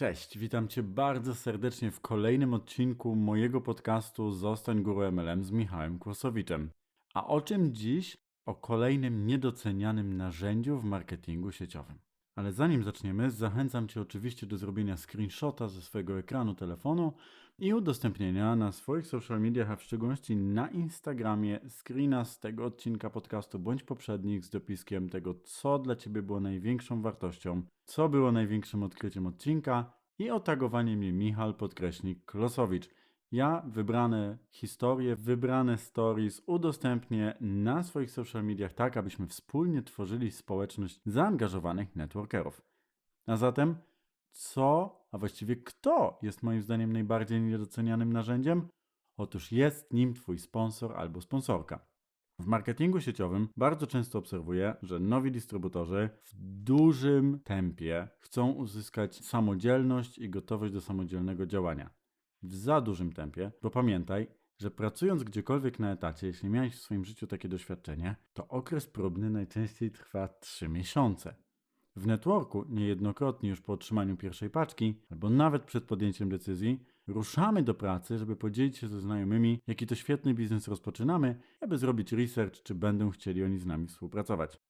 Cześć, witam Cię bardzo serdecznie w kolejnym odcinku mojego podcastu Zostań Guru MLM z Michałem Kłosowiczem. A o czym dziś? O kolejnym niedocenianym narzędziu w marketingu sieciowym. Ale zanim zaczniemy, zachęcam Cię oczywiście do zrobienia screenshota ze swojego ekranu telefonu i udostępnienia na swoich social mediach, a w szczególności na Instagramie, screena z tego odcinka podcastu bądź poprzednich z dopiskiem tego, co dla Ciebie było największą wartością, co było największym odkryciem odcinka i otagowanie mnie Michal podkreśnik Klosowicz. Ja wybrane historie, wybrane stories udostępnię na swoich social mediach tak, abyśmy wspólnie tworzyli społeczność zaangażowanych networkerów. A zatem, co, a właściwie kto jest moim zdaniem najbardziej niedocenianym narzędziem? Otóż jest nim Twój sponsor albo sponsorka. W marketingu sieciowym bardzo często obserwuję, że nowi dystrybutorzy w dużym tempie chcą uzyskać samodzielność i gotowość do samodzielnego działania w za dużym tempie, bo pamiętaj, że pracując gdziekolwiek na etacie, jeśli miałeś w swoim życiu takie doświadczenie, to okres próbny najczęściej trwa 3 miesiące. W networku niejednokrotnie już po otrzymaniu pierwszej paczki, albo nawet przed podjęciem decyzji, ruszamy do pracy, żeby podzielić się ze znajomymi, jaki to świetny biznes rozpoczynamy, aby zrobić research, czy będą chcieli oni z nami współpracować.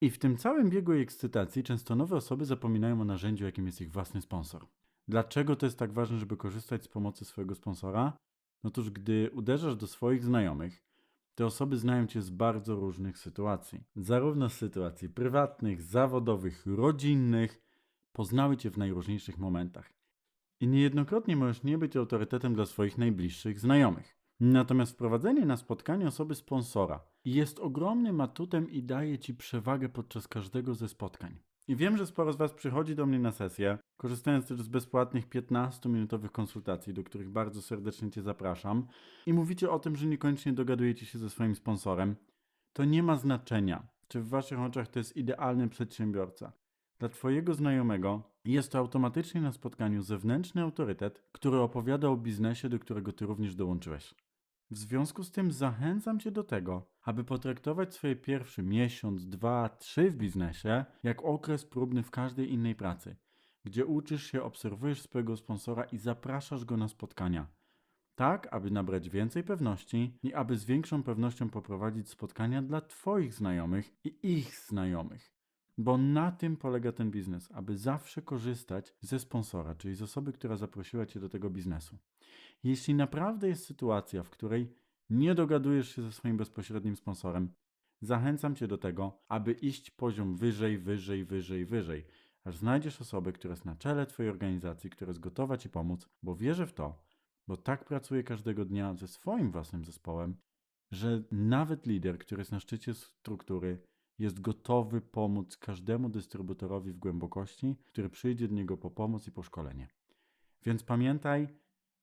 I w tym całym biegu i ekscytacji często nowe osoby zapominają o narzędziu, jakim jest ich własny sponsor. Dlaczego to jest tak ważne, żeby korzystać z pomocy swojego sponsora? Otóż, gdy uderzasz do swoich znajomych, te osoby znają cię z bardzo różnych sytuacji. Zarówno z sytuacji prywatnych, zawodowych, rodzinnych, poznały cię w najróżniejszych momentach. I niejednokrotnie możesz nie być autorytetem dla swoich najbliższych znajomych. Natomiast wprowadzenie na spotkanie osoby sponsora jest ogromnym atutem i daje ci przewagę podczas każdego ze spotkań. I wiem, że sporo z Was przychodzi do mnie na sesję, korzystając też z bezpłatnych 15-minutowych konsultacji, do których bardzo serdecznie Cię zapraszam, i mówicie o tym, że niekoniecznie dogadujecie się ze swoim sponsorem. To nie ma znaczenia, czy w Waszych oczach to jest idealny przedsiębiorca. Dla Twojego znajomego jest to automatycznie na spotkaniu zewnętrzny autorytet, który opowiada o biznesie, do którego Ty również dołączyłeś. W związku z tym zachęcam Cię do tego, aby potraktować swoje pierwszy miesiąc, dwa, trzy w biznesie jak okres próbny w każdej innej pracy, gdzie uczysz się, obserwujesz swojego sponsora i zapraszasz go na spotkania. Tak, aby nabrać więcej pewności i aby z większą pewnością poprowadzić spotkania dla Twoich znajomych i ich znajomych. Bo na tym polega ten biznes, aby zawsze korzystać ze sponsora, czyli z osoby, która zaprosiła Cię do tego biznesu. Jeśli naprawdę jest sytuacja, w której nie dogadujesz się ze swoim bezpośrednim sponsorem, zachęcam Cię do tego, aby iść poziom wyżej, wyżej, wyżej, wyżej, aż znajdziesz osobę, która jest na czele Twojej organizacji, która jest gotowa Ci pomóc, bo wierzę w to, bo tak pracuję każdego dnia ze swoim własnym zespołem, że nawet lider, który jest na szczycie struktury, jest gotowy pomóc każdemu dystrybutorowi w głębokości, który przyjdzie do niego po pomoc i po szkolenie. Więc pamiętaj,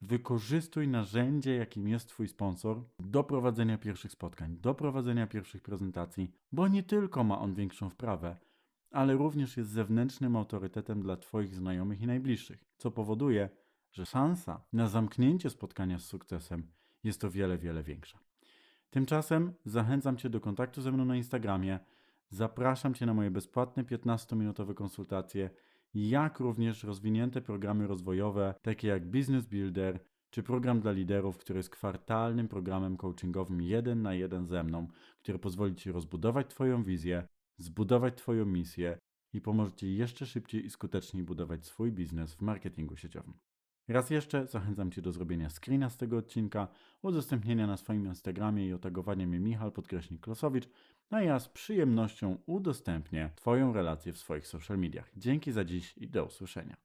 wykorzystuj narzędzie, jakim jest Twój sponsor, do prowadzenia pierwszych spotkań, do prowadzenia pierwszych prezentacji, bo nie tylko ma on większą wprawę, ale również jest zewnętrznym autorytetem dla Twoich znajomych i najbliższych, co powoduje, że szansa na zamknięcie spotkania z sukcesem jest o wiele, wiele większa. Tymczasem zachęcam Cię do kontaktu ze mną na Instagramie. Zapraszam Cię na moje bezpłatne 15-minutowe konsultacje jak również rozwinięte programy rozwojowe, takie jak Business Builder czy program dla liderów, który jest kwartalnym programem coachingowym jeden na jeden ze mną, który pozwoli Ci rozbudować Twoją wizję, zbudować Twoją misję i pomoże Ci jeszcze szybciej i skuteczniej budować swój biznes w marketingu sieciowym. Raz jeszcze zachęcam Cię do zrobienia screena z tego odcinka, udostępnienia na swoim Instagramie i otagowania mnie Michal podkreśnik Klosowicz, a ja z przyjemnością udostępnię Twoją relację w swoich social mediach. Dzięki za dziś i do usłyszenia.